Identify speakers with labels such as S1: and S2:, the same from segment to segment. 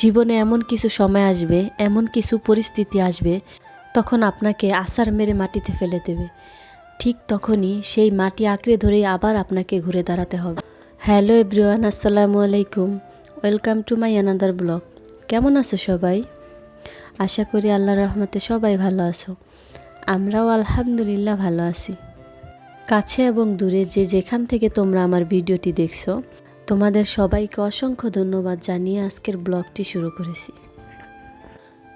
S1: জীবনে এমন কিছু সময় আসবে, এমন কিছু পরিস্থিতি আসবে, তখন আপনাকে আসার মেরে মাটিতে ফেলে দেবে। ঠিক তখনই সেই মাটি আঁকড়ে ধরেই আবার আপনাকে ঘুরে দাঁড়াতে হবে। হ্যালো এভরিওয়ান, আসসালামু আলাইকুম। Welcome to my another blog. কেমন আছো সবাই? আশা করি আল্লাহ রহমতে সবাই ভালো আছো। আমরাও আলহামদুলিল্লাহ ভালো আছি। কাছে এবং দূরে যে যেখান থেকে তোমরা আমার ভিডিওটি দেখছ তোমাদের সবাইকে অসংখ্য ধন্যবাদ জানিয়ে আজকের ব্লগটি শুরু করেছি।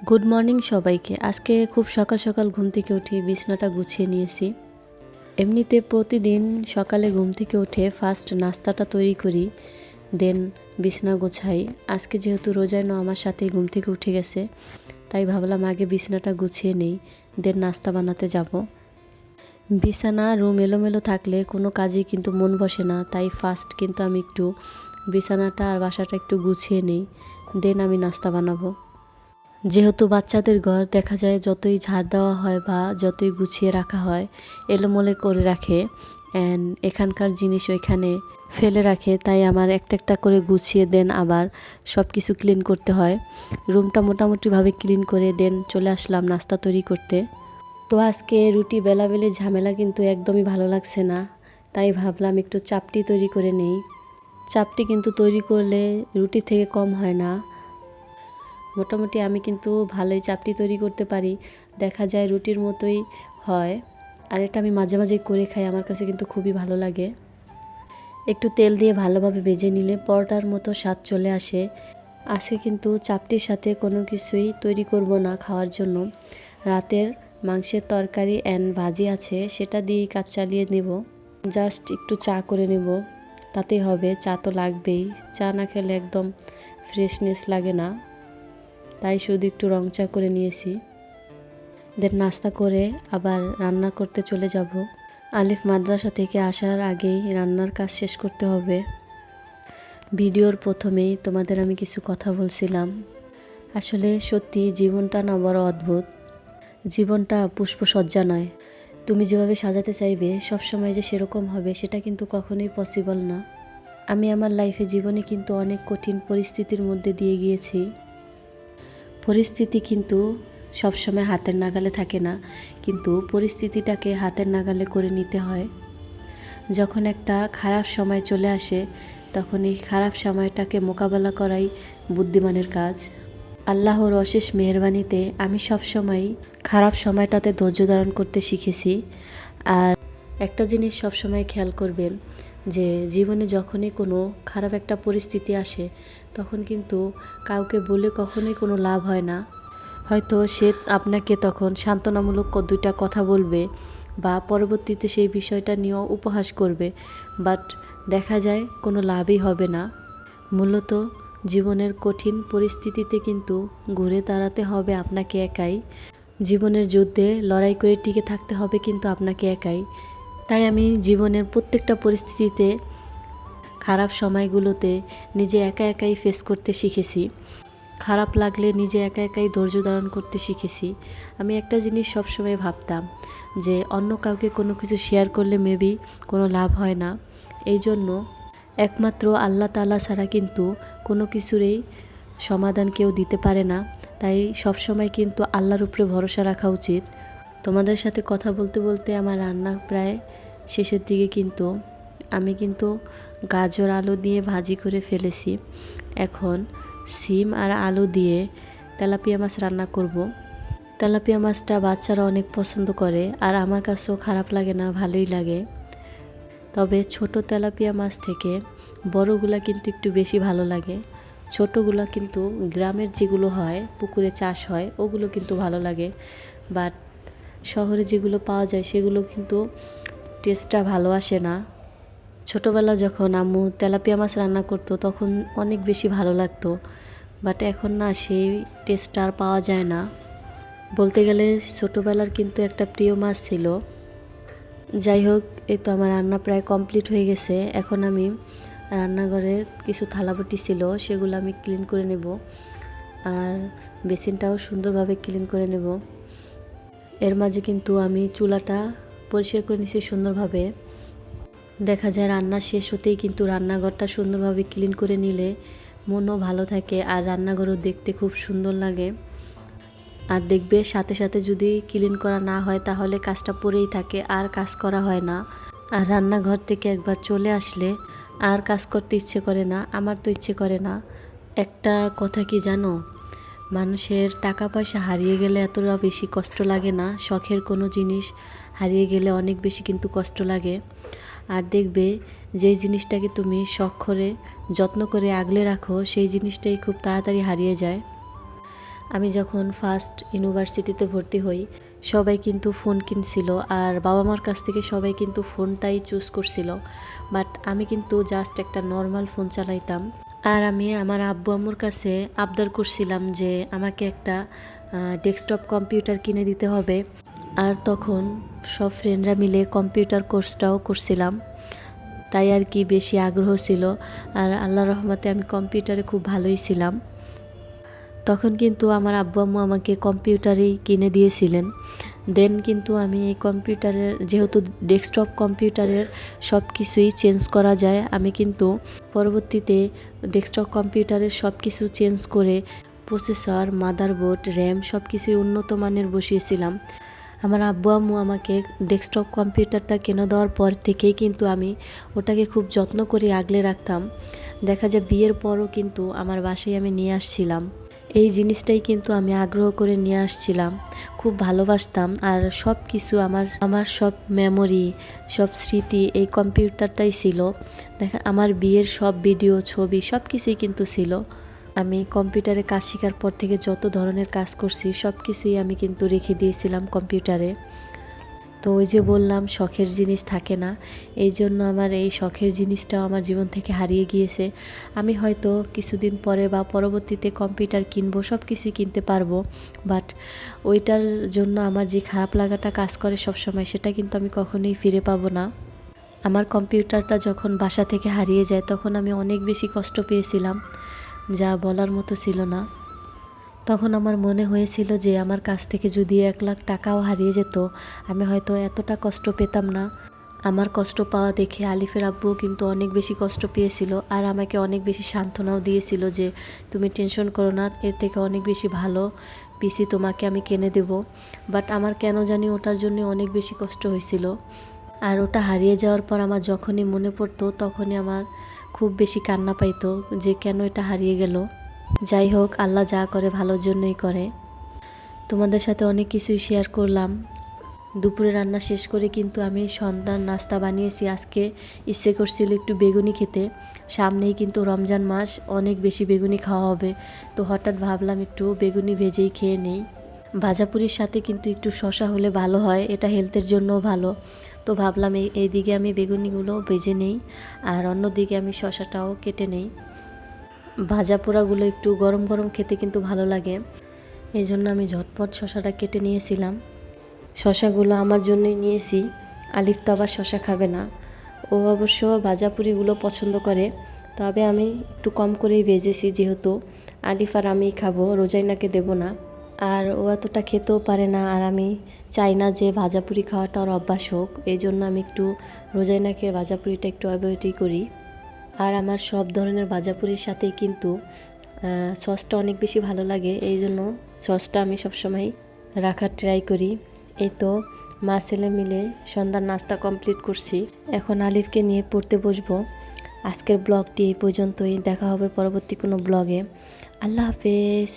S1: গুড মর্নিং সবাইকে। আজকে খুব সকাল সকাল ঘুম থেকে উঠে বিছনাটা গুছিয়ে নিয়েছি। এমনিতে প্রতিদিন সকালে ঘুম থেকে উঠে ফার্স্ট নাস্তাটা তৈরি করি দেন বিছনা গোছাই। আজকে যেহেতু রোজায় আমার সাথে ঘুম থেকে উঠে গেছে, তাই ভাবলাম আগে বিছনাটা গুছিয়ে নেই দেন নাস্তা বানাতে যাব। বিছানা রুম এলোমেলো থাকলে কোনো কাজেই কিন্তু মন বসে না, তাই ফার্স্ট কিন্তু আমি একটু বিছানাটা আর বাসাটা একটু গুছিয়ে নেই দেন আমি নাস্তা বানাবো। যেহেতু বাচ্চাদের ঘর, দেখা যায় যতই ঝাড় দেওয়া হয় বা যতই গুছিয়ে রাখা হয়, এলোমেলো করে রাখে অ্যান্ড এখানকার জিনিস ওইখানে ফেলে রাখে, তাই আমার একটা একটা করে গুছিয়ে দেন আবার সব কিছু ক্লিন করতে হয়। রুমটা মোটামুটিভাবে ক্লিন করে দেন চলে আসলাম নাস্তা তৈরি করতে। তো আজকে রুটি বেলাবেলি ঝামেলা কিন্তু একদমই ভালো লাগছে না। তাই ভাবলাম একটু চাপটি তৈরি করে নেই। চাপটি কিন্তু তৈরি করলে রুটি থেকে কম হয় না। মোটামুটি আমি কিন্তু ভালোই চাপটি তৈরি করতে পারি। দেখা যায় রুটির মতোই হয়। আর এটা আমি মাঝে মাঝে করে খাই, আমার কাছে কিন্তু খুবই ভালো লাগে। একটু তেল দিয়ে ভালোভাবে ভেজে নিলে পরোটার মতো স্বাদ চলে আসে। আজকে কিন্তু চাপটির সাথে কোনো কিছুই তৈরি করব না খাওয়ার জন্য। রাতের মাংসের তরকারি অ্যান্ড ভাজি আছে, সেটা দিয়েই কাজ চালিয়ে নেব। জাস্ট একটু চা করে নেব, তাতেই হবে, চা তো লাগবেই। চা না খেলে একদম ফ্রেশনেস লাগে না। তাই শুধু একটু রং চা করে নিয়েছি। দেন নাস্তা করে আবার রান্না করতে চলে যাব। আলিফ মাদ্রাসা থেকে আসার আগেই রান্নার কাজ শেষ করতে হবে। ভিডিওর প্রথমেই তোমাদের আমি কিছু কথা বলছিলাম। আসলে সত্যি জীবনটা না বড় অদ্ভুত। জীবনটা পুষ্পসজ্জা নয়। তুমি যেভাবে সাজাতে চাইবে, সবসময় যে সেরকম হবে, সেটা কিন্তু কখনোই পসিবল না। আমি আমার লাইফে জীবনে কিন্তু অনেক কঠিন পরিস্থিতির মধ্যে দিয়ে গিয়েছি। পরিস্থিতি কিন্তু সবসময় হাতের নাগালে থাকে না, কিন্তু পরিস্থিতিটাকে হাতের নাগালে করে নিতে হয়। যখন একটা খারাপ সময় চলে আসে, তখন এই খারাপ সময়টাকে মোকাবেলা করাই বুদ্ধিমানের কাজ। আল্লাহর অশেষ মেহরবানিতে আমি সবসময় খারাপ সময়টাতে ধৈর্য ধারণ করতে শিখেছি। আর একটা জিনিস সবসময় খেয়াল করবেন যে জীবনে যখনই কোনো খারাপ একটা পরিস্থিতি আসে, তখন কিন্তু কাউকে বলে কখনোই কোনো লাভ হয় না। হয়তো সে আপনাকে তখন সান্ত্বনামূলক দুইটা কথা বলবে বা পরবর্তীতে সেই বিষয়টা নিয়েও উপহাস করবে বাট দেখা যায় কোনো লাভই হবে না। মূলত জীবনের কঠিন পরিস্থিতিতে কিন্তু ঘুরে দাঁড়াতে হবে আপনাকে একাই। জীবনের যুদ্ধে লড়াই করে টিকে থাকতে হবে কিন্তু আপনাকে একাই। তাই আমি জীবনের প্রত্যেকটা পরিস্থিতিতে খারাপ সময়গুলোতে নিজে একা একাই ফেস করতে শিখেছি। খারাপ লাগলে নিজে একা একাই ধৈর্য ধারণ করতে শিখেছি। আমি একটা জিনিস সবসময় ভাবতাম যে অন্য কাউকে কোনো কিছু শেয়ার করলে মেবি কোনো লাভ হয় না। এই জন্য একমাত্র আল্লাহ তালা ছাড়া কিন্তু কোনো কিছুরই সমাধান কেউ দিতে পারে না। তাই সবসময় কিন্তু আল্লাহর উপরে ভরসা রাখা উচিত। তোমাদের সাথে কথা বলতে বলতে আমার রান্না প্রায় শেষের দিকে কিন্তু আমি কিন্তু গাজর আলু দিয়ে ভাজি করে ফেলেছি। এখন সিম আর আলু দিয়ে তেলাপিয়া মাছ রান্না করব। তেলাপিয়া মাছটা বাচ্চারা অনেক পছন্দ করে আর আমার কাছেও খারাপ লাগে না, ভালোই লাগে। তবে ছোট তেলাপিয়া মাছ থেকে বড়গুলা কিন্তু একটু বেশি ভালো লাগে। ছোটোগুলা কিন্তু গ্রামের যেগুলো হয়, পুকুরে চাষ হয়, ওগুলো কিন্তু ভালো লাগে। বাট শহরে যেগুলো পাওয়া যায়, সেগুলো কিন্তু টেস্টটা ভালো আসে না। ছোটোবেলা যখন আম্মু তেলাপিয়া মাছ রান্না করতো, তখন অনেক বেশি ভালো লাগতো। বাট এখন না, সেই টেস্টটা আর পাওয়া যায় না। বলতে গেলে ছোটোবেলার কিন্তু একটা প্রিয় মাছ ছিল। যাই হোক এই তো আমার রান্না প্রায় কমপ্লিট হয়ে গেছে। এখন আমি রান্নাঘরের কিছু থালাবাটি ছিল, সেগুলো আমি ক্লিন করে নেব। আর বেসিনটাও সুন্দরভাবে ক্লিন করে নেব। এর মাঝে কিন্তু আমি চুলাটা পরিষ্কার করে নিছি সুন্দরভাবে। দেখা যায় রান্না শেষ হতেই কিন্তু রান্নাঘরটা সুন্দরভাবে ক্লিন করে নিলে মনও ভালো থাকে আর রান্নাঘরও দেখতে খুব সুন্দর লাগে। আর দেখবে সাথে সাথে যদি ক্লিন করা না হয় তাহলে কাজটা পড়েই থাকে, আর কাজ করা হয় না। আর রান্নাঘর থেকে একবার চলে আসলে আর কাজ করতে ইচ্ছে করে না, আমার তো ইচ্ছে করে না। একটা কথা কি জানো? মানুষের টাকা পয়সা হারিয়ে গেলে এতটা বেশি কষ্ট লাগে না, শখের কোনো জিনিস হারিয়ে গেলে অনেক বেশি কিন্তু কষ্ট লাগে। আর দেখবে যেই জিনিসটাকে তুমি শখ করে, যত্ন করে আগলে রাখো, সেই জিনিসটাই খুব তাড়াতাড়ি হারিয়ে যায়। আমি যখন ফার্স্ট ইউনিভার্সিটিতে ভর্তি হই, সবাই কিন্তু ফোন কিনছিল আর বাবা মার কাছ থেকে সবাই কিন্তু ফোনটাই চুজ করছিল। বাট আমি কিন্তু জাস্ট একটা নর্মাল ফোন চালাইতাম। আর আমি আমার আব্বু আম্মুর কাছে আবদার করছিলাম যে আমাকে একটা ডেস্কটপ কম্পিউটার কিনে দিতে হবে। আর তখন সব ফ্রেন্ডরা মিলে কম্পিউটার কোর্সটাও করছিলাম। তাই আর কি বেশি আগ্রহ ছিল। আর আল্লাহ রহমতে আমি কম্পিউটারে খুব ভালোই ছিলাম। তখন কিন্তু আমার আব্বু আম্মু আমাকে কম্পিউটারই কিনে দিয়েছিলেন। দেন কিন্তু আমি এই কম্পিউটারের, যেহেতু ডেস্কটপ কম্পিউটারের সব কিছুই চেঞ্জ করা যায়, আমি কিন্তু পরবর্তীতে ডেস্কটপ কম্পিউটারের সব কিছু চেঞ্জ করে প্রসেসর মাদারবোর্ড র্যাম সব কিছুই উন্নত মানের বসিয়েছিলাম। আমার আব্বু আম্মু আমাকে ডেস্কটপ কম্পিউটারটা কিনে দেওয়ার পর থেকেই কিন্তু আমি ওটাকে খুব যত্ন করে আগলে রাখতাম। দেখা যায় বিয়ের পরও কিন্তু আমার বাসায় আমি নিয়ে আসছিলাম। এই জিনিসটাই কিন্তু আমি আগ্রহ করে নিয়ে আসছিলাম। খুব ভালোবাসতাম আর সব কিছু আমার আমার সব মেমোরি সব স্মৃতি এই কম্পিউটারটাই ছিল। দেখা, আমার বিয়ের সব ভিডিও ছবি সব কিছুই কিন্তু ছিল। আমি কম্পিউটারে কাজ শেখার পর থেকে যত ধরনের কাজ করছি সব কিছুই আমি কিন্তু রেখে দিয়েছিলাম কম্পিউটারে। তো ওই যে বললাম, শখের জিনিস থাকে না। এই জন্য আমার এই শখের জিনিসটাও আমার জীবন থেকে হারিয়ে গিয়েছে। আমি হয়তো কিছুদিন পরে বা পরবর্তীতে কম্পিউটার কিনবো সব কিছুই কিনতে পারব। বাট ওইটার জন্য আমার যে খারাপ লাগাটা কাজ করে সব সময় সেটা কিন্তু আমি কখনোই ফিরে পাবো না। আমার কম্পিউটারটা যখন বাসা থেকে হারিয়ে যায়, তখন আমি অনেক বেশি কষ্ট পেয়েছিলাম। যা বলার মতো ছিল না। তখন আমার মনে হয়েছিল যে আমার কাছ থেকে যদি এক লাখ টাকাও হারিয়ে যেত, আমি হয়তো এতটা কষ্ট পেতাম না। আমার কষ্ট পাওয়া দেখে আলিফের আব্বুও কিন্তু অনেক বেশি কষ্ট পেয়েছিল আর আমাকে অনেক বেশি সান্ত্বনাও দিয়েছিল যে, তুমি টেনশন করো না, এর থেকে অনেক বেশি ভালো পিসি তোমাকে আমি কিনে দেব। বাট আমার কেন জানি ওটার জন্য অনেক বেশি কষ্ট হয়েছিল। আর ওটা হারিয়ে যাওয়ার পর আমার যখনই মনে পড়তো, তখনই আমার খুব বেশি কান্না পাইতো যে, কেন এটা হারিয়ে গেল? যাই হোক, আল্লাহ যা করে ভালোর জন্যই করে। তোমাদের সাথে অনেক কিছুই শেয়ার করলাম। দুপুরে রান্না শেষ করে কিন্তু আমি সন্তান নাস্তা বানিয়েছি। আজকে ইচ্ছে করছিল একটু বেগুনি খেতে। সামনেই কিন্তু রমজান মাস, অনেক বেশি বেগুনি খাওয়া হবে। তো হঠাৎ ভাবলাম একটু বেগুনি ভেজেই খেয়ে নেই। ভাজাপুরির সাথে কিন্তু একটু শশা হলে ভালো হয়, এটা হেলথের জন্যও ভালো। তো ভাবলাম এই, এইদিকে আমি বেগুনিগুলো ভেজে নেই। আর অন্যদিকে আমি শশাটাও কেটে নেই। ভাজা পোড়াগুলো একটু গরম গরম খেতে কিন্তু ভালো লাগে। এই জন্য আমি ঝটপট শশাটা কেটে নিয়েছিলাম। শশাগুলো আমার জন্যই নিয়েছি। আলিফ তো আবার শশা খাবে না। ও অবশ্য ভাজা পুরিগুলো পছন্দ করে। তবে আমি একটু কম করেই ভেজেছি যেহেতু। আলিফ আর আমি খাব, রোজাইনাকে দেব না। আর ও এতটা খেতেও পারে না আর আমি চাই না যে ভাজা ভাজাপুরি খাওয়াটা ওর অভ্যাস হোক। এই জন্য আমি একটু রোজাইনাকে ভাজা ভাজাপুরিটা একটু অ্যাভয়েডই করি। আর আমার সব ধরনের ভাজাপুরির সাথেই কিন্তু সসটা অনেক বেশি ভালো লাগে। এই জন্য সসটা আমি সবসময় রাখার ট্রাই করি। এই তো মা ছেলে মিলে সন্ধ্যার নাস্তা কমপ্লিট করছি। এখন আলিফকে নিয়ে পড়তে বসবো। আজকের ব্লগটি এই পর্যন্তই। দেখা হবে পরবর্তী কোনো ব্লগে আল্লাহ হাফেজ।